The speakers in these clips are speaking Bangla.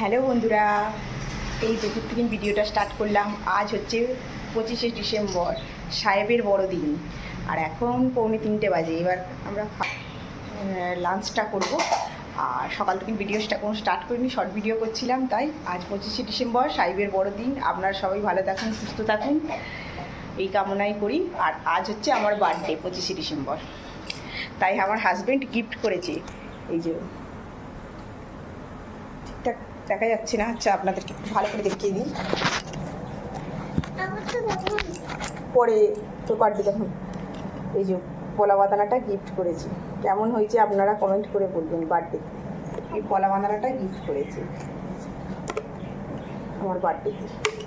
হ্যালো বন্ধুরা, এই দুপুর থেকে ভিডিওটা স্টার্ট করলাম, আজ হচ্ছে পঁচিশে ডিসেম্বর, সাহেবের বড়দিন। আর এখন পৌনে তিনটে বাজে, এবার আমরা লাঞ্চটা করব। আর সকাল থেকে ভিডিওটা কোনো স্টার্ট করিনি শর্ট ভিডিও করছিলাম, তাই আজ পঁচিশে ডিসেম্বর, সাহেবের বড়দিন। আপনারা সবাই ভালো থাকুন, সুস্থ থাকুন, এই কামনাই করি। আর আজ হচ্ছে আমার বার্থডে পঁচিশে ডিসেম্বর। তাই আমার হাজব্যান্ড গিফট করেছে, এই যে দেখা যাচ্ছে না। আচ্ছা আপনাদেরকে একটু ভালো করে দেখিয়ে দিই। তো পরে তোর বার্থডে দেখুন এই যে কলা বাদানাটা গিফট করেছি। কেমন হয়েছে আপনারা কমেন্ট করে বলবেন বার্থডে এই কলা বাদানাটা গিফট করেছি। আমার বার্থডেতে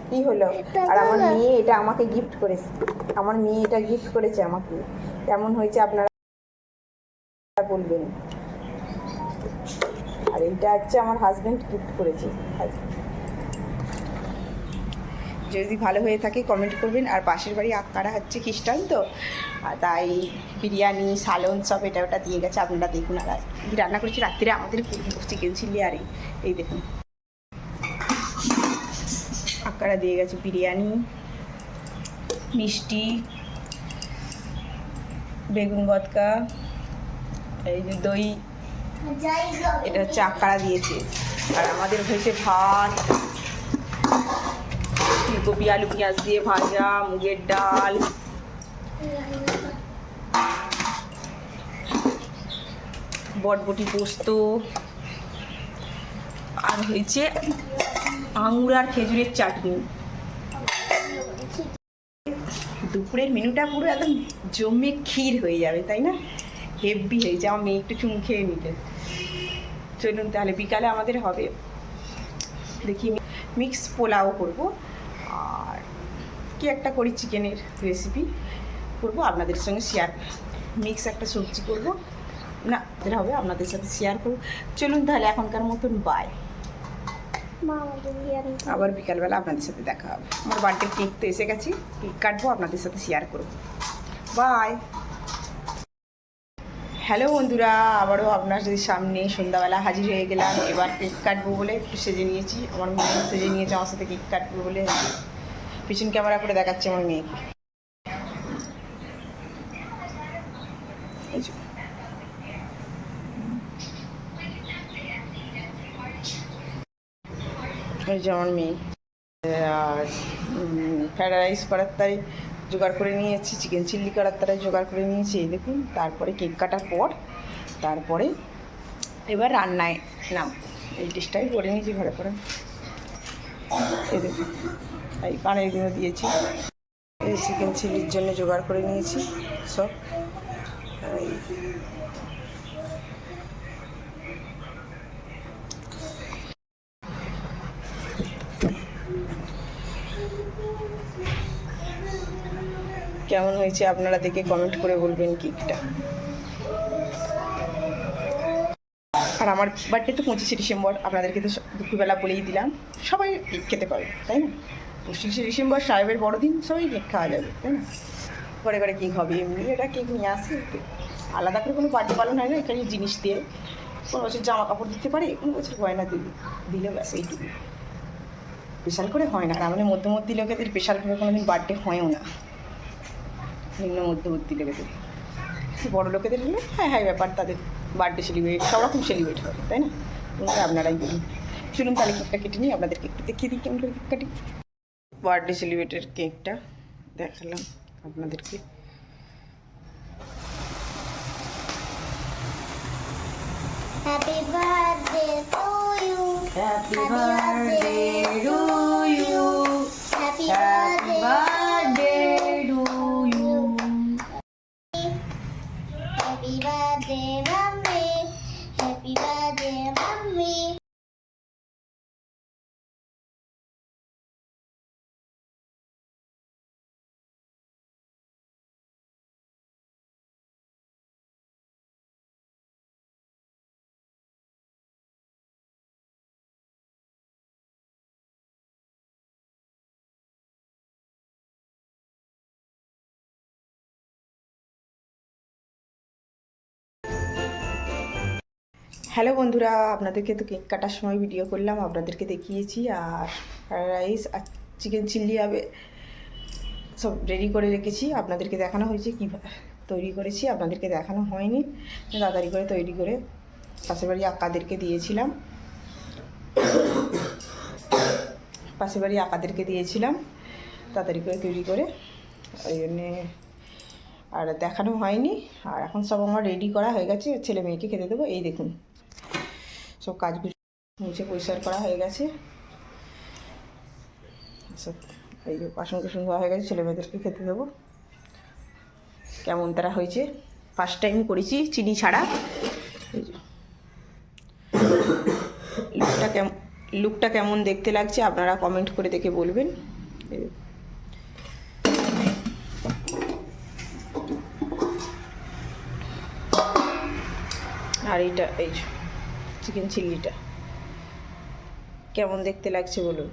কি হলো? আর আমার মেয়ে এটা আমাকে গিফট করেছে। আমার মেয়ে এটা গিফট করেছে আমাকে। কেমন হয়েছে আপনারা বলবেন। এইটা হচ্ছে আমার হাজব্যান্ড গিফট করেছে। যদি ভালো হয়ে থাকে কমেন্ট করবেন। আর পাশের বাড়ি আক্কারা হচ্ছে খ্রিস্টান তো তাই বিরিয়ানি, সালন সব এটা ওটা দিয়ে গেছে। আপনারা দেখুন আর রান্না করেছি। রাত্রিরে আমাদের চিকেন চিলি আর এই- দেখুন। আক্কারা দিয়ে গেছে বিরিয়ানি, মিষ্টি, বেগুন গতকা এই যে দই। এটা হচ্ছে আকারা দিয়েছে। আর আমাদের হয়েছে ভাত। ফুলকপি, আলু পেঁয়াজ দিয়ে ভাজা, মুগের ডাল। বটবটি পোস্ত। আর হয়েছে আঙুর আর খেজুরের চাটনি। দুপুরের মেনুটা পুরো একদম জমে ক্ষীর হয়ে যাবে, তাই না? হেভি হয়েছে, আমার মেয়ে একটু চুম খেয়ে নিতে। চলুন তাহলে বিকালে আমাদের হবে। দেখি মিক্স পোলাও করব। আর কি একটা করি চিকেনের রেসিপি করব আপনাদের সঙ্গে শেয়ার মিক্স একটা সবজি করব। না এদের হবে আপনাদের সাথে শেয়ার করব। চলুন তাহলে এখনকার মতন বাই মা আমাদের আবার বিকালবেলা আপনাদের সাথে দেখা হবে। আমার বার্থডে কেক তো এসে গেছি কেক কাটবো আপনাদের সাথে শেয়ার করব। বাই হ্যালো বন্ধুরা, আবারও আপনাদের সামনে সন্ধ্যাবেলা হাজির হয়ে গেলাম, এবার কেক কাটবো বলে একটু সেজে নিয়েছি। আমার মেয়ে সেজে নিয়েছে, আমার সাথে কেক কাটবো বলে। পিছন ক্যামেরা করে দেখাচ্ছে আমার মেয়েকে। এই যে। আমার মেয়ে। আর ফ্রায়েড রাইস করার তাই জোগাড় করে নিয়েছি চিকেন চিল্লি করার তারাই জোগাড় করে নিয়েছি, এই দেখুন। তারপরে কেক কাটার পর, তারপরে এবার রান্নায় নাম। এই ডিশটাই করে নিয়েছি ঘরে করে। এই দেখুন, এই পানের গুঁড়ো দিয়েছি। এই চিকেন চিল্লির জন্য জোগাড় করে নিয়েছি সব। কেমন হয়েছে আপনারা দেখে কমেন্ট করে বলবেন কেকটা। আর আমার বার্থডে তো পঁচিশে ডিসেম্বর, আপনাদেরকে তো দুপুরবেলা বলেই দিলাম, সবাই কেক খেতে পারবে, তাই না? পঁচিশে ডিসেম্বর, সাহেবের বড়দিন, সবাই কেক খাওয়া যাবে, তাই না? ঘরে ঘরে কেক হবে, এমনি এটা কেক নিয়ে আসে আলাদা করে কোনো বার্থডে পালন হয় না, এখানে জিনিস দিয়ে। কোনো বছর জামা কাপড় দিতে পারে, কোনো বছর গয়না দিলে দিলে ব্যাস এইটুকু স্পেশাল করে হয় না আর আমাদের মধ্যমর্তী লোকেদের স্পেশাল করে কোনো দিন বার্থডে হয়ও না। নিম্ন মধ্যবর্তী লোকেদের বড় লোকেদের হলে হ্যাঁ হ্যাঁ ব্যাপার তাদের বার্থডে সেলিব্রেট সব রকম সেলিব্রেট হবে তাই না? তোমরা আপনারাই বলুন। চলুন তাহলে কেকটা কেটে নিই আপনাদেরকে একটু দেখিয়ে দিই কেমন করে কেক কাটি। বার্থডে সেলিব্রেটের কেকটা দেখালাম আপনাদেরকে। Happy birthday to you happy birthday. To hello বন্ধুরা, আপনাদেরকে তো কেক কাটার সময় ভিডিও করলাম, আপনাদেরকে দেখিয়েছি। আর ফ্রাইড রাইস আর চিকেন চিল্লি হবে সব রেডি করে রেখেছি। আপনাদেরকে দেখানো হয়েছে কী তৈরি করেছি, আপনাদেরকে দেখানো হয়নি। তাড়াতাড়ি করে তৈরি করে পাশের বাড়ি আকাদেরকে দিয়েছিলাম। পাশের বাড়ি আকাদেরকে দিয়েছিলাম। তাড়াতাড়ি করে তৈরি করে, ওই জন্যে আর দেখানো হয়নি। আর এখন সব আমার রেডি করা হয়ে গেছে, ছেলে মেয়েকে খেতে দেবো। এই দেখুন। সব কাজগুলো মুছে পরিষ্কার করা হয়ে গেছে। এই যে বাসন কুসন হয়ে গেছে, ছেলে মেয়েদেরকে খেতে দেবো। কেমন তারা হয়েছে? ফার্স্ট টাইম করেছি চিনি ছাড়া। লুকটা কেমন লুকটা কেমন দেখতে লাগছে আপনারা কমেন্ট করে দেখে বলবেন। আর এইটা এই চিকেন চিল্লিটা কেমন দেখতে লাগছে বলুন?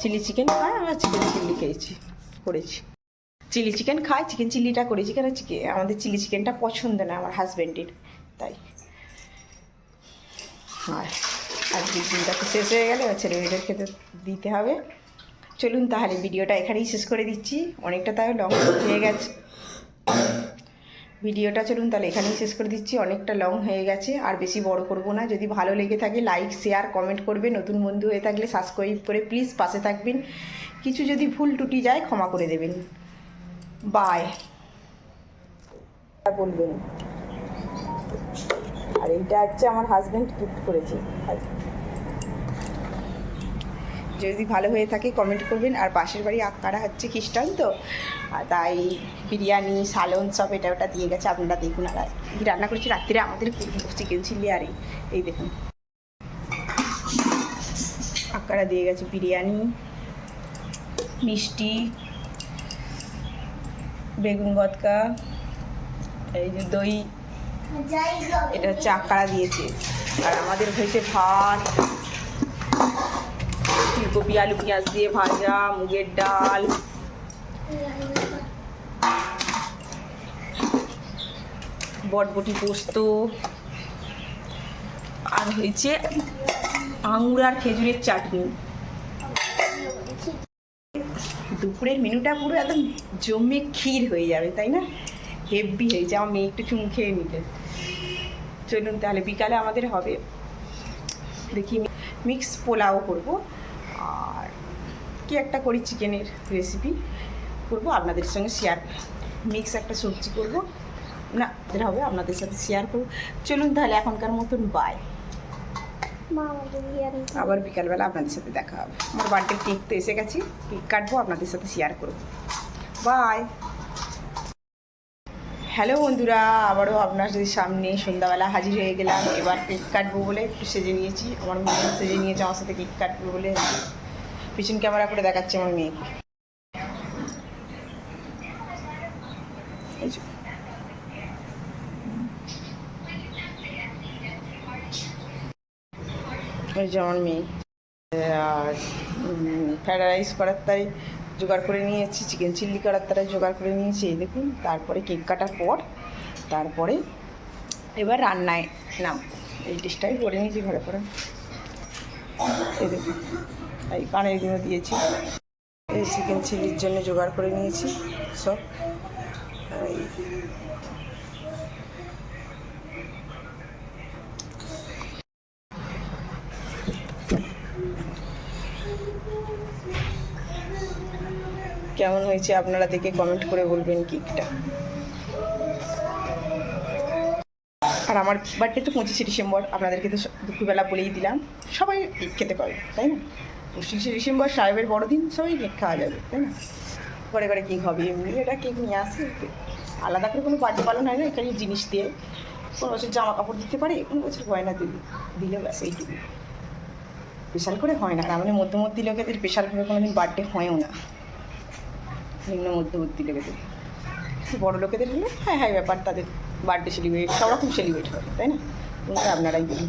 চিলি চিকেন খায় আমরা চিকেন চিল্লি খেয়েছি, করেছি। চিলি চিকেন খাই, চিকেন চিল্লিটা করেছি, কেন চিকেন আমাদের চিলি চিকেনটা পছন্দ না আমার হাজব্যান্ডের তাই। আর আজকে দিনটা তো শেষ হয়ে গেলে ছেলে মেয়েদের খেতে দিতে হবে। চলুন তাহলে ভিডিওটা এখানেই শেষ করে দিচ্ছি, অনেকটা তাই লং হয়ে গেছে। ভিডিওটা চলুন তাহলে এখানেই শেষ করে দিচ্ছি। অনেকটা লং হয়ে গেছে, আর বেশি বড় করব না। যদি ভালো লেগে থাকে লাইক শেয়ার কমেন্ট করবে। নতুন বন্ধু হয়ে থাকলে সাবস্ক্রাইব করে প্লিজ পাশে থাকবেন। কিছু যদি ভুল টুটি যায়, ক্ষমা করে দেবেন। বাই বলবেন। আর এইটা হচ্ছে আমার হাজব্যান্ড গিফট করেছে। যদি ভালো হয়ে থাকে কমেন্ট করবেন। আর পাশের বাড়ি আক্কারা হচ্ছে খ্রিস্টান তো? আর তাই বিরিয়ানি সালন সব এটা ওটা দিয়ে গেছে আপনারা দেখুন। আর রান্না করেছি? রাত্রিরে আমাদের চিকেন চিলি আর এই- দেখুন। আক্কারা দিয়ে গেছে বিরিয়ানি মিষ্টি বেগুন গতকা এই যে দই এটা হচ্ছে আক্কারা দিয়েছে। আর আমাদের হয়েছে ভাত। ফুলকপি আলু পেঁয়াজ দিয়ে ভাজা মুগের ডাল বটবটি পোস্ত আর হয়েছে আঙুর আর খেজুরের চাটনি। দুপুরের মেনুটা পুরো একদম জমে ক্ষীর হয়ে যাবে, তাই না? হেভি হয়েছে, আমার মেয়ে একটু চুম খেয়ে নিতে চলুন তাহলে বিকালে আমাদের হবে। দেখি মিক্স পোলাও করব। আর কি একটা করি চিকেনের রেসিপি করব আপনাদের সঙ্গে শেয়ার মিক্স একটা সবজি করব। না যেটা হবে আপনাদের সাথে শেয়ার করব। চলুন তাহলে এখনকার মতন বাই মা আবার বিকালবেলা আপনাদের সাথে দেখা হবে। আমার বার্থডে কেক তো এসে গেছি কেক কাটবো আপনাদের সাথে শেয়ার করব। বাই হ্যালো বন্ধুরা, আবারও আপনার যদি সামনে সন্ধ্যাবেলা হাজির হয়ে গেলাম, এবার কেক কাটবো বলে একটু সেজে নিয়েছি, আমার মেয়ে সেজে নিয়েছে, আমার সাথে কেক কাটবো বলে। পিছন ক্যামেরা করে দেখাচ্ছে আমার মেয়েকে। আমার মেয়ে। আর ফ্রাইড রাইস করার তাই জোগাড় করে নিয়েছি চিকেন চিল্লি করার তারাই জোগাড় করে নিয়েছি, এই দেখুন। তারপরে কেক কাটার পর, তারপরে এবার রান্নায় নাম। এই ডিশটাই করে নিয়েছি ঘরে করে এই দেখুন, এই কানেরগুলো দিয়েছি। এই চিকেন চিল্লির জন্য জোগাড় করে নিয়েছি সব। কেমন হয়েছে আপনারা দেখে কমেন্ট করে বলবেন কেকটা। আর আমার বার্থডে তো পঁচিশে ডিসেম্বর, আপনাদেরকে তো দুপুরবেলা বলেই দিলাম। সবাই কেক খেতে পারবে, তাই না? পঁচিশে ডিসেম্বর, সাহেবের বড়দিন, সবাই কেক খাওয়া যাবে, তাই না? ঘরে ঘরে কেক হবে, এমনি এটা কেক নিয়ে আসে। আলাদা করে কোনো বার্থডে পালন হয় না, এখানে জিনিস দিয়ে। কোনো বছর জামা কাপড় দিতে পারে, কোনো বছর গয়না দিলে দিলে ব্যাস, এইটুকু। স্পেশাল করে হয় না আর আমাদের মধ্যমর্তী লোকেদের করে কোনো দিন বার্থডে হয়ও না। নিম্ন মধ্যবর্তী লোকেদের। বড় লোকেদের হলে হ্যাঁ হ্যাঁ ব্যাপার তাদের বার্থডে সেলিব্রেট সব রকম সেলিব্রেট হবে তাই না? তোমরা আপনারাই বলুন।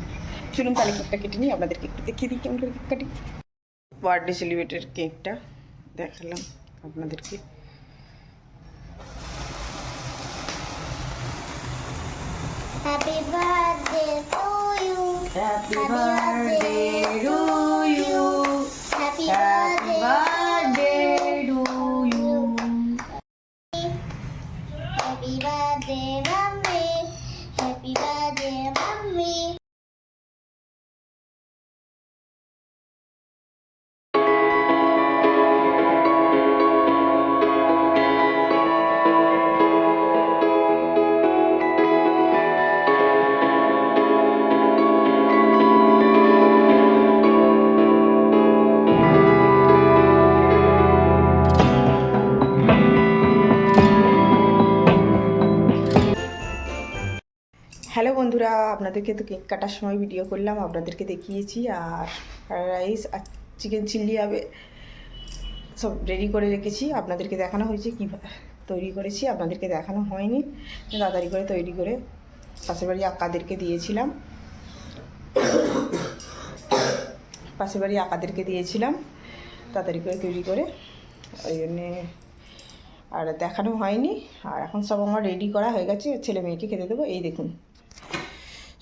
চলুন তাহলে কেকটা কেটে নিই আপনাদেরকে একটু দেখিয়ে দিই কেমন করে কেক কাটি। বার্থডে সেলিব্রেটের কেকটা দেখালাম আপনাদেরকে। Happy birthday to you. Happy Happy birthday to you Happy birthday. Happy birthday, mommy. Happy birthday, mommy. বন্ধুরা, আপনাদেরকে তো কেক কাটার সময় ভিডিও করলাম, আপনাদেরকে দেখিয়েছি। আর রাইস আর চিকেন চিল্লি হবে সব রেডি করে রেখেছি। আপনাদেরকে দেখানো হয়েছে কীভাবে তৈরি করেছি, আপনাদেরকে দেখানো হয়নি। তাড়াতাড়ি করে তৈরি করে পাশের বাড়ি আকাদেরকে দিয়েছিলাম। পাশের বাড়ি আকাদেরকে দিয়েছিলাম। তাড়াতাড়ি করে তৈরি করে ওই জন্যে আর দেখানো হয়নি। আর এখন সব আমার রেডি করা হয়ে গেছে। ছেলে মেয়েকে খেতে দেবো। এই দেখুন।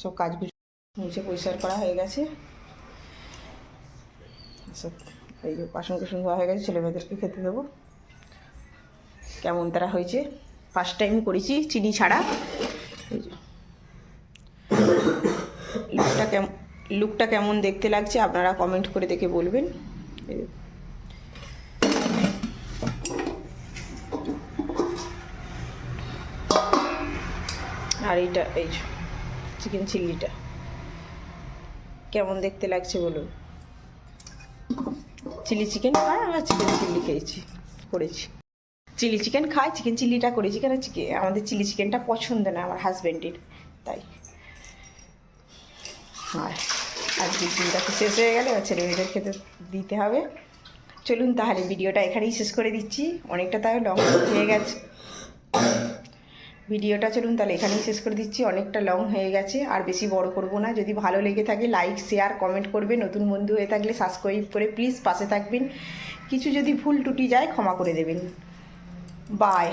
সব কাজগুলো মুছে পরিষ্কার করা হয়ে গেছে। এই যে বাসন কুসন ধোয়া হয়ে গেছে ছেলে মেয়েদেরকে খেতে দেবো। কেমন তারা হয়েছে? ফার্স্ট টাইম করেছি চিনি ছাড়া। লুকটা কেমন লুকটা কেমন দেখতে লাগছে আপনারা কমেন্ট করে দেখে বলবেন। আর এইটা, এই চিকেন চিল্লিটা কেমন দেখতে লাগছে বলুন? Chilli chicken? খায় আমরা চিকেন চিল্লি খেয়েছি, করেছি। চিলি চিকেন খায় চিকেন চিল্লিটা করেছি কেন? চিকেন আমাদের চিলি চিকেনটা পছন্দ না আমার হাজব্যান্ডের তাই। আর আজকের দিনটা তো শেষ হয়ে গেলে ছেলে মেয়েদের খেতে দিতে হবে। চলুন তাহলে ভিডিওটা এখানেই শেষ করে দিচ্ছি, অনেকটা তাই লং হয়ে গেছে। ভিডিওটা চলুন তাহলে এখানেই শেষ করে দিচ্ছি। অনেকটা লং হয়ে গেছে, আর বেশি বড় করব না। যদি ভালো লেগে থাকে লাইক শেয়ার কমেন্ট করবে। নতুন বন্ধু হয়ে থাকলে সাবস্ক্রাইব করে প্লিজ পাশে থাকবেন। কিছু যদি ভুল টুটি যায়, ক্ষমা করে দেবেন। বাই